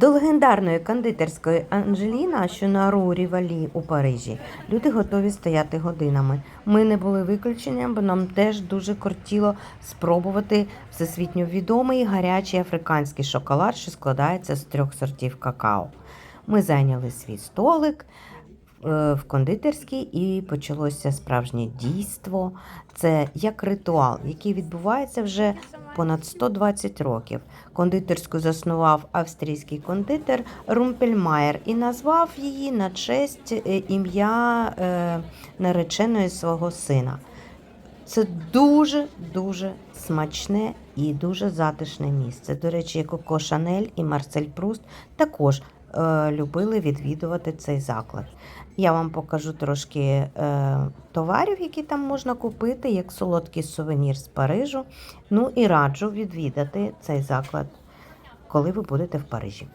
До легендарної кондитерської Анжеліна, що на Ру Рівалі у Парижі, люди готові стояти годинами. Ми не були виключенням, бо нам теж дуже кортіло спробувати всесвітньо відомий гарячий африканський шоколад, що складається з трьох сортів какао. Ми зайняли свій столик в кондитерській і почалося справжнє дійство. Це як ритуал, який відбувається вже понад 120 років. Кондитерську заснував австрійський кондитер Румпельмаєр і назвав її на честь е, ім'я е, нареченої свого сина. Це дуже дуже смачне і дуже затишне місце. До речі, Коко Шанель і Марсель Пруст також е, любили відвідувати цей заклад. Я вам покажу трошки е, товарів, які там можна купити, як солодкий сувенір з Парижу. Ну і раджу відвідати цей заклад, коли ви будете в Парижі.